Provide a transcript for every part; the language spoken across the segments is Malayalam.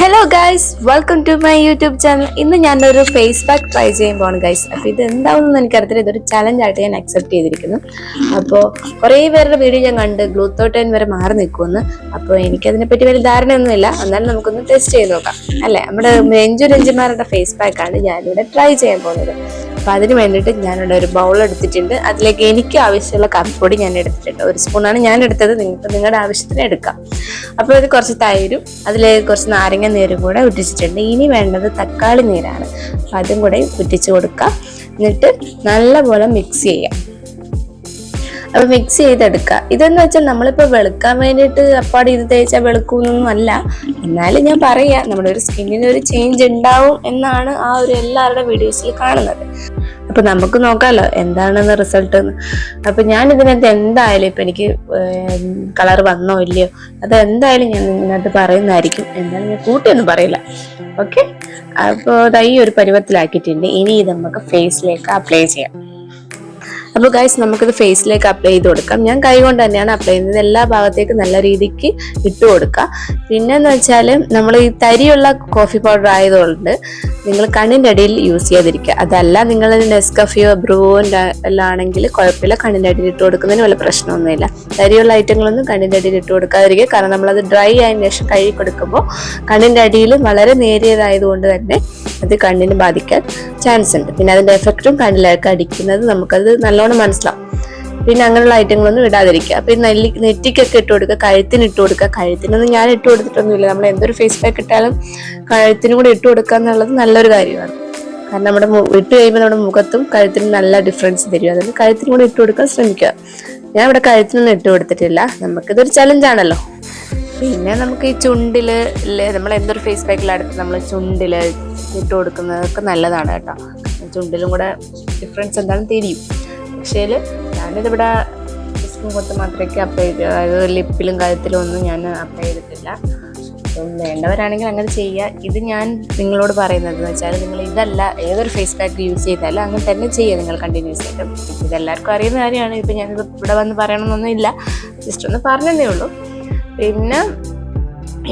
Hello guys welcome to my YouTube channel ഇന്ന് ഞാനൊരു ഫേസ് പാക്ക് ട്രൈ ചെയ്യാൻ പോകണം ഗൈസ് അപ്പോൾ ഇത് എന്താണെന്ന് എനിക്കറിയത്തില്ല. ഇതൊരു ചലഞ്ച് ആയിട്ട് ഞാൻ അക്സെപ്റ്റ് ചെയ്തിരിക്കുന്നു. അപ്പോൾ കുറേ പേരുടെ വീഡിയോ ഞാൻ കണ്ട് ഗ്ലൂത്തോട്ടൈൻ വരെ മാറി നിൽക്കുമെന്ന് അപ്പോൾ എനിക്കതിനെപ്പറ്റി വലിയ ധാരണയൊന്നുമില്ല. എന്നാലും നമുക്കൊന്ന് ടെസ്റ്റ് ചെയ്ത് നോക്കാം. അല്ലേ? നമ്മുടെ രഞ്ജു രഞ്ജിമാരുടെ ഫേസ് പാക്കാണ് ഞാനിവിടെ ട്രൈ ചെയ്യാൻ പോകുന്നത്. അപ്പോൾ അതിന് വേണ്ടിയിട്ട് ഞാനിവിടെ ഒരു ബൗൾ എടുത്തിട്ടുണ്ട്. അതിലേക്ക് എനിക്ക് ആവശ്യമുള്ള കറിപ്പൊടി ഞാൻ എടുത്തിട്ടുണ്ട്. ഒരു സ്പൂണാണ് ഞാൻ എടുത്തത്. നിങ്ങൾക്ക് നിങ്ങളുടെ ആവശ്യത്തിന് എടുക്കാം. അപ്പോൾ ഇത് കുറച്ച് തൈരും അതിലേക്ക് കുറച്ച് നാരങ്ങ നീരും കൂടെ ഉറ്റിച്ചിട്ടുണ്ട്. ഇനി വേണ്ടത് തക്കാളി നീരാണ്. അപ്പം അതും കൂടെ ഉറ്റിച്ച് കൊടുക്കാം. എന്നിട്ട് നല്ലപോലെ മിക്സ് ചെയ്യാം. അപ്പൊ മിക്സ് ചെയ്തെടുക്കുക. ഇതെന്ന് വെച്ചാൽ നമ്മളിപ്പോൾ വെളുക്കാൻ വേണ്ടിയിട്ട് അപ്പാട് ഇത് തേച്ചാൽ വെളുക്കുന്നൊന്നും അല്ല എന്നാലും ഞാൻ പറയാ നമ്മുടെ ഒരു സ്കിന്നിന് ഒരു ചേഞ്ച് ഉണ്ടാവും എന്നാണ് ആ ഒരു എല്ലാവരുടെ വീഡിയോസിൽ കാണുന്നത്. അപ്പൊ നമുക്ക് നോക്കാമല്ലോ എന്താണെന്ന് റിസൾട്ട് എന്ന്. അപ്പൊ ഞാൻ ഇതിനകത്ത് എന്തായാലും ഇപ്പൊ എനിക്ക് കളർ വന്നോ ഇല്ലയോ അത് എന്തായാലും ഞാൻ ഇതിനകത്ത് പറയുന്നതായിരിക്കും. എന്തായാലും ഞാൻ കൂട്ടിയൊന്നും പറയില്ല. ഓക്കെ അപ്പോൾ ഈ ഒരു പരുവത്തിലാക്കിയിട്ടുണ്ട്. ഇനി ഇത് നമുക്ക് ഫേസിലേക്ക് അപ്ലൈ ചെയ്യാം. അപ്പോൾ ഗൈസ് നമുക്കിത് ഫേസിലേക്ക് അപ്ലൈ ചെയ്ത് കൊടുക്കാം. ഞാൻ കൈ കൊണ്ട് തന്നെയാണ് അപ്ലൈ ചെയ്യുന്നത്. എല്ലാ ഭാഗത്തേക്കും നല്ല രീതിക്ക് ഇട്ട് കൊടുക്കുക. പിന്നെന്ന് വെച്ചാൽ നമ്മൾ ഈ തരിയുള്ള കോഫി പൗഡർ ആയതുകൊണ്ട് നിങ്ങൾ കണ്ണിന്റെ അടിയിൽ യൂസ് ചെയ്യാതിരിക്കുക. അതല്ല നിങ്ങൾ നെസ്കഫിയോ ബ്രൂവിന്റെ എല്ലാം ആണെങ്കിൽ കുഴപ്പമില്ല. കണ്ണിന്റെ അടിയിൽ ഇട്ട് കൊടുക്കുന്നതിന് വല്ല പ്രശ്നമൊന്നുമില്ല. തരിയുള്ള ഐറ്റങ്ങളൊന്നും കണ്ണിന്റെ അടിയിൽ ഇട്ട് കൊടുക്കാതിരിക്കുക. കാരണം നമ്മളത് ഡ്രൈ ആയതിനു ശേഷം കഴുകി കൊടുക്കുമ്പോൾ കണ്ണിന്റെ അടിയിൽ വളരെ നേരിയതായതുകൊണ്ട് തന്നെ അത് കണ്ണിന് ബാധിക്കാൻ ചാൻസ് ഉണ്ട്. പിന്നെ അതിന്റെ എഫക്റ്റും കണ്ണിലേക്ക് അടിക്കുന്നത് നമുക്കത് നല്ലോണം മനസ്സിലാവും. പിന്നെ അങ്ങനെയുള്ള ഐറ്റങ്ങളൊന്നും ഇടാതിരിക്കുക. പിന്നെ നെല്ലി നെറ്റിക്കൊക്കെ ഇട്ട് കൊടുക്കുക കഴുത്തിന് ഇട്ട് കൊടുക്കുക. കഴുത്തിനൊന്നും ഞാൻ ഇട്ട് കൊടുത്തിട്ടൊന്നുമില്ല. നമ്മൾ എന്തൊരു ഫേസ് പാക്ക് ഇട്ടാലും കഴുത്തിനും കൂടി ഇട്ട് കൊടുക്കുക എന്നുള്ളത് നല്ലൊരു കാര്യമാണ്. കാരണം നമ്മുടെ ഇട്ട് കഴിയുമ്പോൾ നമ്മുടെ മുഖത്തും കഴുത്തിനും നല്ല ഡിഫറൻസ് തരും അതുകൊണ്ട് കഴുത്തിനും കൂടി ഇട്ട് കൊടുക്കാൻ ശ്രമിക്കുക. ഞാൻ ഇവിടെ കഴുത്തിനൊന്നും ഇട്ട് കൊടുത്തിട്ടില്ല. നമുക്കിതൊരു ചലഞ്ചാണല്ലോ പിന്നെ നമുക്ക് ഈ ഇല്ലേ, നമ്മൾ എന്തൊരു ഫേസ് പാക്കിലടുത്ത് നമ്മൾ ചുണ്ടിൽ ഇട്ട് കൊടുക്കുന്നതൊക്കെ നല്ലതാണ് കേട്ടോ. ചുണ്ടിലും കൂടെ ഡിഫറൻസ് എന്താണെന്ന് തിരിയും പക്ഷേ ഞാനിതിവിടെ ജസ്റ്റ് മുഖത്ത് മാത്രമേ അപ്ലൈ ചെയ്തു അതായത് ലിപ്പിലും കഴുത്തിലും ഒന്നും ഞാൻ അപ്ലൈ ചെയ്തിട്ടില്ല. അപ്പം വേണ്ടവരാണെങ്കിൽ അങ്ങനെ ചെയ്യുക ഇത് ഞാൻ നിങ്ങളോട് പറയുന്നത് എന്ന് വെച്ചാൽ നിങ്ങൾ ഇതല്ല ഏതൊരു ഫേസ് പാക്ക് യൂസ് ചെയ്താലും അങ്ങനെ തന്നെ ചെയ്യുക നിങ്ങൾ കണ്ടിന്യൂസ് ആയിട്ടും ഇതെല്ലാവർക്കും അറിയുന്ന കാര്യമാണ്. ഇപ്പം ഞാനിത് ഇവിടെ വന്ന് പറയണമെന്നൊന്നും ഇല്ല. ജസ്റ്റ് ഒന്ന് പറഞ്ഞതേ ഉള്ളൂ. പിന്നെ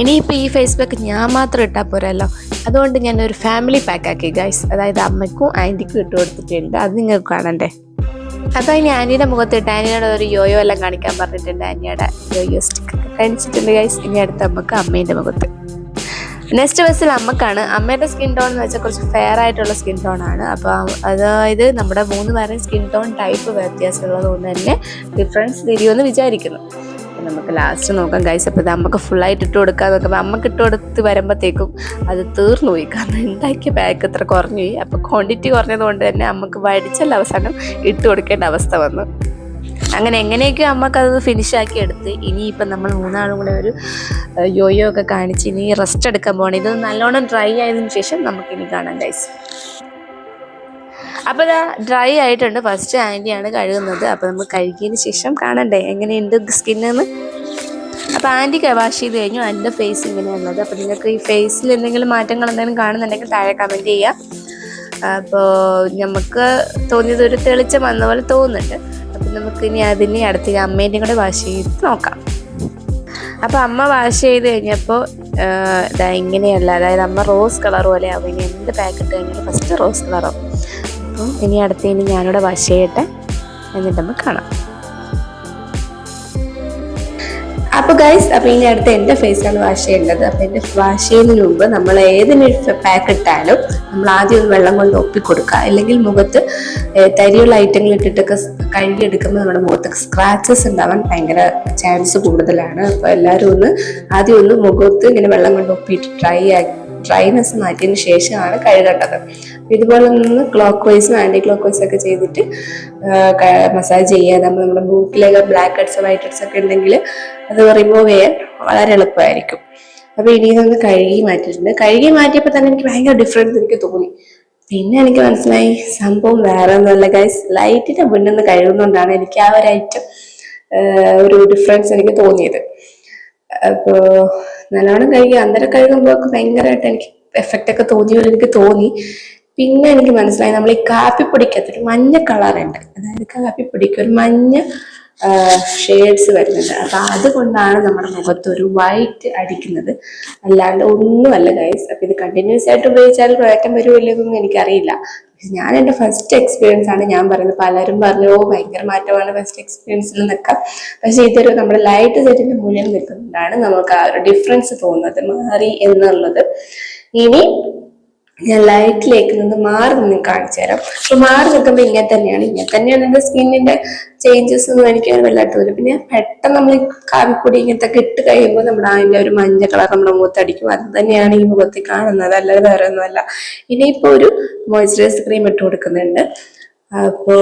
ഇനിയിപ്പോൾ ഈ ഫേസ് പാക്ക് ഞാൻ മാത്രം ഇട്ടാൽ പോരല്ലോ. അതുകൊണ്ട് ഒരു ഫാമിലി പാക്ക് ആക്കി ഗൈസ് അതായത് അമ്മയ്ക്കും ആന്റിക്കും ഇട്ട് കൊടുത്തിട്ടുണ്ട്. അത് നിങ്ങൾക്ക് കാണണ്ടേ. അപ്പോൾ ഇനി ആന്റിയുടെ മുഖത്തിട്ട് ആന്റിയുടെ ഒരു യോയോ എല്ലാം കാണിക്കാൻ പറഞ്ഞിട്ടുണ്ട്. ആന്റിയുടെ യോയോ സ്റ്റിക്ക് കാണിച്ചിട്ടുണ്ട് ഗൈസ് ഇനി അടുത്ത അമ്മയ്ക്ക് അമ്മേന്റെ മുഖത്ത്. നെക്സ്റ്റ് ബസ്സിൽ അമ്മക്കാണ്. അമ്മയുടെ സ്കിൻ ടോൺ എന്ന് വെച്ചാൽ കുറച്ച് ഫെയർ ആയിട്ടുള്ള സ്കിൻ ടോൺ ആണ്. അപ്പോൾ അതായത് നമ്മുടെ മൂന്ന് പേരും സ്കിൻ ടോൺ ടൈപ്പ് വ്യത്യാസമുള്ളത് കൊണ്ട് തന്നെ ഡിഫറൻസ് തിരിയുമെന്ന് വിചാരിക്കുന്നു. നമുക്ക് ലാസ്റ്റ് നോക്കാം. ഗൈസ് അപ്പോൾ ഇത് അമ്മയ്ക്ക് ഫുള്ളായിട്ട് ഇട്ട് കൊടുക്കാൻ നോക്കുമ്പോൾ അമ്മയ്ക്ക് ഇട്ട് കൊടുത്ത് വരുമ്പോഴത്തേക്കും അത് തീർന്നു പോയി. കാരണം ഉണ്ടാക്കിയ പാക്ക് ഇത്ര കുറഞ്ഞു പോയി. അപ്പോൾ ക്വാണ്ടിറ്റി കുറഞ്ഞത് കൊണ്ട് തന്നെ അമ്മയ്ക്ക് വടിച്ചല്ല അവസാനം ഇട്ട് കൊടുക്കേണ്ട അവസ്ഥ വന്നു. അങ്ങനെ എങ്ങനെയൊക്കെയോ അമ്മയ്ക്ക് അത് ഫിനിഷ് ആക്കി എടുത്ത്. ഇനിയിപ്പം നമ്മൾ മൂന്നാളും കൂടെ ഒരു യോയോ ഒക്കെ കാണിച്ച് ഇനി റെസ്റ്റ് എടുക്കാൻ പോകണം ഇത് നല്ലോണം ഡ്രൈ ആയതിനു ശേഷം നമുക്കിനി കാണാം ഗൈസ് അപ്പോൾ ഇതാ ഡ്രൈ ആയിട്ടുണ്ട് ഫസ്റ്റ് ആന്റിയാണ് കഴുകുന്നത്. അപ്പോൾ നമ്മൾ കഴുകിയതിന് ശേഷം കാണണ്ടേ എങ്ങനെയുണ്ട് സ്കിന്നെന്ന് അപ്പോൾ ആന്റി വാഷ് ചെയ്ത് കഴിഞ്ഞു. എന്റെ ഫേസ് ഇങ്ങനെയുള്ളത് അപ്പോൾ നിങ്ങൾക്ക് ഈ ഫേസിൽ എന്തെങ്കിലും മാറ്റങ്ങൾ എന്തെങ്കിലും കാണുന്നുണ്ടെങ്കിൽ താഴെ കമന്റ് ചെയ്യാം. അപ്പോൾ നമുക്ക് തോന്നിയത് ഒരു തെളിച്ചം വന്ന പോലെ തോന്നുന്നുണ്ട്. അപ്പം നമുക്ക് ഇനി അതിനെ അടുത്ത് അമ്മേന്റെയും കൂടെ വാഷ് ചെയ്ത് നോക്കാം. അപ്പോൾ അമ്മ വാഷ് ചെയ്ത് കഴിഞ്ഞപ്പോൾ ഇതാ ഇങ്ങനെയല്ല. അതായത് അമ്മ റോസ് കളർ പോലെ ആവും. ഇനി എന്ത് പാക്കറ്റ് കഴിഞ്ഞാലും ഫസ്റ്റ് റോസ് കളറാവും അപ്പം ഇനി അടുത്ത ഇനി ഞാനിവിടെ വാഷ് ചെയ്യട്ടെ എന്നിട്ട് നമുക്ക് കാണാം. അപ്പോൾ ഗൈസ് അപ്പോൾ ഇനി അടുത്ത് എന്റെ ഫേസാണ് വാഷ് ചെയ്യേണ്ടത്. അപ്പോൾ എന്റെ വാഷ് ചെയ്യുന്നതിന് മുമ്പ് നമ്മൾ ഏതിനൊരു പാക്ക് ഇട്ടാലും നമ്മൾ ആദ്യം ഒന്ന് വെള്ളം കൊണ്ട് ഒപ്പി കൊടുക്കുക. അല്ലെങ്കിൽ മുഖത്ത് തരിയുള്ള ഐറ്റങ്ങൾ ഇട്ടിട്ടൊക്കെ കഴുകിയെടുക്കുമ്പോൾ നമ്മുടെ മുഖത്ത് സ്ക്രാച്ചസ് ഉണ്ടാവാൻ ഭയങ്കര ചാൻസ് കൂടുതലാണ്. അപ്പോൾ എല്ലാവരും ഒന്ന് ആദ്യം ഒന്ന് മുഖത്ത് ഇങ്ങനെ വെള്ളം കൊണ്ട് ഒപ്പിയിട്ട് ട്രൈ ആക്കി ഡ്രൈനെസ് മാറ്റിയതിന് ശേഷമാണ് കഴുകേണ്ടത്. ഇതുപോലെ നിന്ന് ക്ലോക്ക് വൈസും ആന്റി ക്ലോക്ക് വൈസും ഒക്കെ ചെയ്തിട്ട് മസാജ് ചെയ്യുക. നമ്മൾ നമ്മുടെ ബൂട്ടിലൊക്കെ ബ്ലാക്ക് ഹെഡ്സ് വൈറ്റ് ഹെഡ്സ് ഒക്കെ ഉണ്ടെങ്കിൽ അത് റിമൂവ് ചെയ്യാൻ വളരെ എളുപ്പമായിരിക്കും. അപ്പോൾ ഇനി ഇതൊന്ന് കഴുകി മാറ്റിയിട്ടുണ്ട്. കഴുകി മാറ്റിയപ്പോൾ തന്നെ എനിക്ക് ഭയങ്കര ഡിഫറൻസ് എനിക്ക് തോന്നി. പിന്നെ എനിക്ക് മനസ്സിലായി സംഭവം വേറെ ഒന്നുമല്ല ഗൈസ് ലൈറ്റിന്റെ മുന്നിൽ നിന്ന് കഴുകുന്നതുകൊണ്ടാണ് എനിക്ക് ആ ഒരു ഐറ്റം ഒരു ഡിഫറൻസ് എനിക്ക് തോന്നിയത്. അപ്പോൾ നല്ലോണം കഴുകി അന്നേരം കഴുകുമ്പോൾ ഭയങ്കരമായിട്ട് എനിക്ക് എഫക്റ്റ് ഒക്കെ തോന്നിയ പോലെ എനിക്ക് തോന്നി. പിന്നെ എനിക്ക് മനസ്സിലായി നമ്മൾ ഈ കാപ്പിപ്പൊടിക്കകത്ത് ഒരു മഞ്ഞ കളറുണ്ട് അതായത് കാപ്പിപ്പൊടിക്ക് ഒരു മഞ്ഞ ഷെയ്ഡ്സ് വരുന്നുണ്ട്. അപ്പൊ അതുകൊണ്ടാണ് നമ്മുടെ മുഖത്ത് ഒരു വൈറ്റ് അടിക്കുന്നത്. അല്ലാണ്ട് ഒന്നുമല്ല ഗൈസ് അപ്പൊ ഇത് കണ്ടിന്യൂസ് ആയിട്ട് ഉപയോഗിച്ചാൽ മാറ്റം വരുമല്ലോ എന്നൊന്നും എനിക്കറിയില്ല. ഞാൻ എന്റെ ഫസ്റ്റ് എക്സ്പീരിയൻസ് ആണ് ഞാൻ പറയുന്നത്. പലരും പറഞ്ഞു "ഓ, ഭയങ്കര മാറ്റമാണ് ഫസ്റ്റ് എക്സ്പീരിയൻസിൽ നിൽക്കാം പക്ഷെ ഇതൊരു നമ്മുടെ ലൈറ്റ് സെറ്റിന്റെ മുന്നിൽ നിൽക്കുന്നതാണ് നമുക്ക് ആ ഒരു ഡിഫറൻസ് തോന്നുന്നത് മാറി എന്നുള്ളത്. ഇനി ഞാൻ ലൈറ്റിലേക്ക് നിന്ന് മാറി നിന്ന് കാണിച്ചു തരാം. അപ്പൊ മാറി നിൽക്കുമ്പോൾ ഇങ്ങനെ തന്നെയാണ്. ഇങ്ങനെ തന്നെയാണ് എന്റെ സ്കിന്നിന്റെ ചേഞ്ചസ് ഒന്നും എനിക്ക് വല്ലാത്ത വരും പിന്നെ പെട്ടെന്ന് നമ്മൾ കാവിപ്പൊടി ഇങ്ങനത്തെ ഒക്കെ ഇട്ട് കഴിയുമ്പോൾ നമ്മുടെ അതിന്റെ ഒരു മഞ്ഞ കളർ നമ്മുടെ മുഖത്തടിക്കും അത് തന്നെയാണ് ഈ മുഖത്തിൽ കാണുന്നത്. അല്ലാതെ വേറെ ഒന്നുമല്ല ഇനിയിപ്പോ ഒരു മോയ്സ്ചറൈസ് ക്രീം ഇട്ട് കൊടുക്കുന്നുണ്ട്. അപ്പോ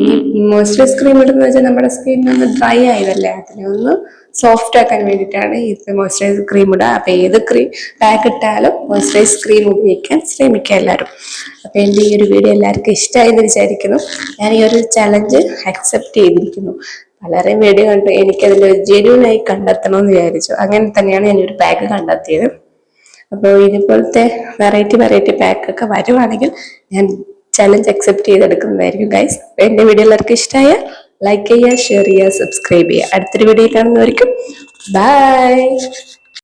ഈ മോയ്സ്ചറൈസ് ക്രീം ഇടുന്നത് വെച്ചാൽ നമ്മുടെ സ്കിൻ ഒന്ന് ഡ്രൈ ആയതല്ലേ? അതിനെ ഒന്ന് സോഫ്റ്റ് ആക്കാൻ വേണ്ടിയിട്ടാണ് ഈ മോയ്സ്ചറൈസ് ക്രീം ഇടുക. അപ്പൊ ഏത് ക്രീം പാക്ക് ഇട്ടാലും മോയ്സ്ചറൈസ് ക്രീം ഉപയോഗിക്കാൻ ശ്രമിക്കുക എല്ലാവരും. അപ്പൊ എന്റെ ഈ ഒരു വീഡിയോ എല്ലാവർക്കും ഇഷ്ടമായി എന്ന് വിചാരിക്കുന്നു. ഞാൻ ഈ ഒരു ചലഞ്ച് അക്സെപ്റ്റ് ചെയ്തിരിക്കുന്നു. പലരെയും വീഡിയോ കണ്ട്. എനിക്കതിൽ ജെന്യൂൺ ആയി കണ്ടെത്തണമെന്ന് വിചാരിച്ചു. അങ്ങനെ തന്നെയാണ് ഞാൻ ഒരു പാക്ക് കണ്ടെത്തിയത്. അപ്പോൾ ഇതുപോലത്തെ വെറൈറ്റി വെറൈറ്റി പാക്കൊക്കെ വരുവാണെങ്കിൽ ഞാൻ ചലഞ്ച് അക്സെപ്റ്റ് ചെയ്തെടുക്കുന്നതായിരിക്കും ഗൈസ് എന്റെ വീഡിയോ എല്ലാവർക്കും ഇഷ്ടമായ ലൈക്ക് ചെയ്യുക ഷെയർ ചെയ്യുക സബ്സ്ക്രൈബ് ചെയ്യുക. അടുത്തൊരു വീഡിയോ കാണുന്നവർക്കും ബൈ